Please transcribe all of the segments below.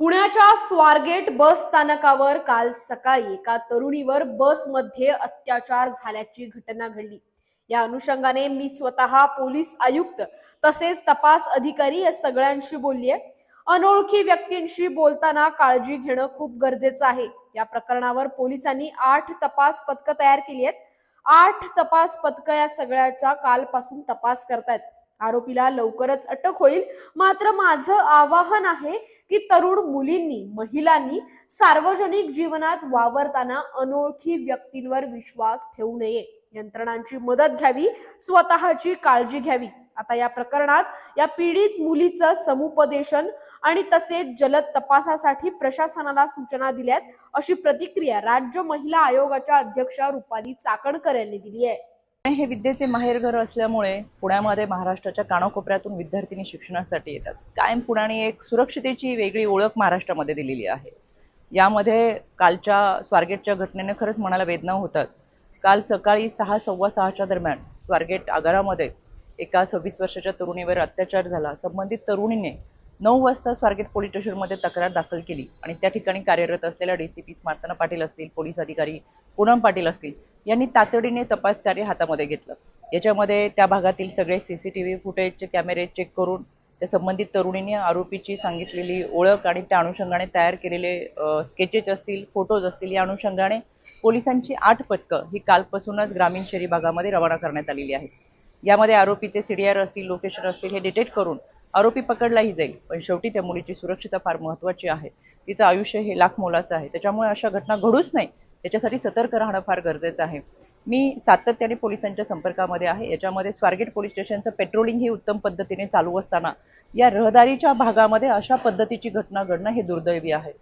पुण्याच्या स्वारगेट बस स्थानकावर काल सकाळी एका तरुणीवर बसमध्ये अत्याचार झाल्याची घटना घडली. या अनुषंगाने मी स्वतः पोलीस आयुक्त तसेच तपास अधिकारी या सगळ्यांशी बोललीये अनोळखी व्यक्तींशी बोलताना काळजी घेणं खूप गरजेचं आहे. या प्रकरणावर पोलिसांनी आठ तपास पथकं तयार केली आहेत. आठ तपास पथकं या सगळ्याचा कालपासून तपास करतायत. आरोपीला लवकरच अटक होईल. मात्र माझं आवाहन आहे की तरुण मुलींनी महिलांनी सार्वजनिक जीवनात वावरताना अनोळखी व्यक्तींवर विश्वास ठेवू नये. यंत्रणांची मदत घ्यावी स्वतःची काळजी घ्यावी. आता या प्रकरणात या पीडित मुलीचं समुपदेशन आणि तसेच जलद तपासासाठी प्रशासनाला सूचना दिल्यात अशी प्रतिक्रिया राज्य महिला आयोगाच्या अध्यक्षा रुपाली चाकणकर यांनी दिली आहे. हे विद्येचे माहेरघर असल्यामुळे पुण्यामध्ये महाराष्ट्राच्या कानाकोपऱ्यातून विद्यार्थिनी शिक्षणासाठी येतात. कायम पुण्याने एक सुरक्षितेची वेगळी ओळख महाराष्ट्रामध्ये दिलेली आहे. यामध्ये कालच्या स्वारगेटच्या घटनेने खरंच मनाला वेदना होतात. काल सकाळी सहा सव्वा सहाच्या दरम्यान स्वारगेट आगारामध्ये एका सव्वीस वर्षाच्या तरुणीवर अत्याचार झाला. संबंधित तरुणीने नऊ वाजता स्वारगेट पोलीस स्टेशनमध्ये तक्रार दाखल केली आणि त्या ठिकाणी कार्यरत असलेल्या D C P Smartana Patil असतील पोलीस अधिकारी पूनम पाटील असतील यांनी तातडीने तपास कार्य हातामध्ये घेतलं. याच्यामध्ये त्या भागातील सगळे सी सी टी व्ही फुटेजचे कॅमेरे चेक करून त्या संबंधित तरुणीने आरोपीची सांगितलेली ओळख आणि त्या अनुषंगाने तयार केलेले स्केचेस असतील फोटोज असतील या अनुषंगाने पोलिसांची आठ पथकं ही कालपासूनच ग्रामीण शहरी भागामध्ये रवाना करण्यात आलेली आहेत. यामध्ये आरोपीचे सी डी आर असतील लोकेशन असतील हे डिटेक्ट करून आरोपी पकडलाही जाईल पण शेवटी त्या मुलीची सुरक्षिता फार महत्त्वाची आहे. तिचं आयुष्य हे लाख मोलाचं आहे. त्याच्यामुळे अशा घटना घडूच नाही याच्यासाठी सतर्क राहणं फार गरजेचं आहे. मी सातत्याने पोलिसांच्या संपर्कामध्ये आहे. याच्यामध्ये स्वारगेट पोलीस स्टेशनचं पेट्रोलिंग ही उत्तम पद्धतीने चालू असताना या रहदारीच्या भागामध्ये अशा पद्धतीची घटना घडणं हे दुर्दैवी आहे.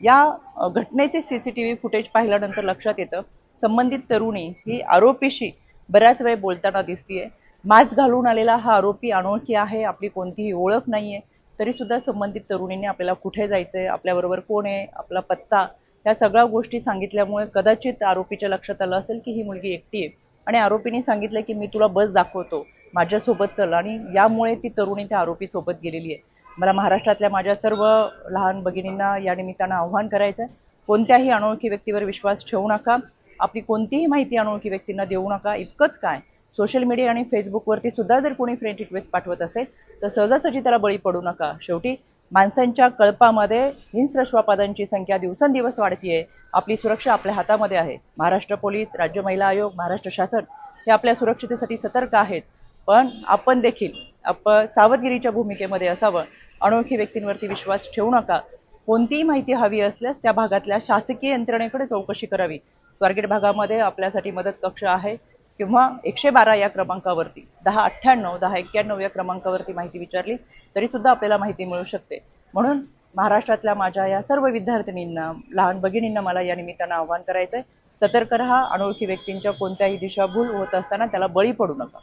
या घटनेचे C C T V footage पाहिल्यानंतर लक्षात येतं संबंधित तरुणी ही आरोपीशी बऱ्याच वेळ बोलताना दिसतीये. मास्क घालून आलेला हा आरोपी अनोळखी आहे आपली कोणतीही ओळख नाहीये. तरी सुद्धा संबंधित तरुणीने आपल्याला कुठे जायचंय आपल्याबरोबर कोण आहे आपला पत्ता या सगळ्या गोष्टी सांगितल्यामुळे कदाचित आरोपीच्या लक्षात आलं असेल की ही मुलगी एकटी आहे. आणि आरोपीने सांगितलं की मी तुला बस दाखवतो. माझ्यासोबत चल. आणि यामुळे ती तरुणी त्या आरोपीसोबत गेलेली आहे. मला महाराष्ट्रातल्या माझ्या सर्व लहान भगिनींना या निमित्तानं आव्हान करायचं आहे कोणत्याही अनोळखी व्यक्तीवर विश्वास ठेवू नका. आपली कोणतीही माहिती अनोळखी व्यक्तींना देऊ नका. इतकंच काय? सोशल मीडिया आणि फेसबुकवरती सुद्धा जर कोणी फ्रेंड रिक्वेस्ट पाठवत असेल तर सहजासहजी त्याला बळी पडू नका. शेवटी माणसांच्या कळपामध्ये हिंस्रश्वापादांची संख्या दिवसेंदिवस वाढतीये. आपली सुरक्षा आपल्या हातामध्ये आहे. महाराष्ट्र पोलीस राज्य महिला आयोग महाराष्ट्र शासन हे आपल्या सुरक्षितेसाठी सतर्क आहेत. पण आपण देखील आपण सावधगिरीच्या भूमिकेमध्ये असावं. अनोळखी व्यक्तींवरती विश्वास ठेवू नका. कोणतीही माहिती हवी असल्यास त्या भागातल्या शासकीय यंत्रणेकडे चौकशी करावी. स्वारगेट भागामध्ये आपल्यासाठी मदत कक्ष आहे. किंवा एकशे बारा या क्रमांकावरती दहा अठ्ठ्याण्णव दहा एक्क्याण्णव या क्रमांकावरती माहिती विचारली तरी सुद्धा आपल्याला माहिती मिळू शकते. म्हणून महाराष्ट्रातल्या माझ्या या सर्व विद्यार्थिनींना लहान भगिनींना मला या निमित्तानं आव्हान करायचं आहे सतर्क राहा अनोळखी व्यक्तींच्या कोणत्याही दिशाभूल होत असताना त्याला बळी पडू नका.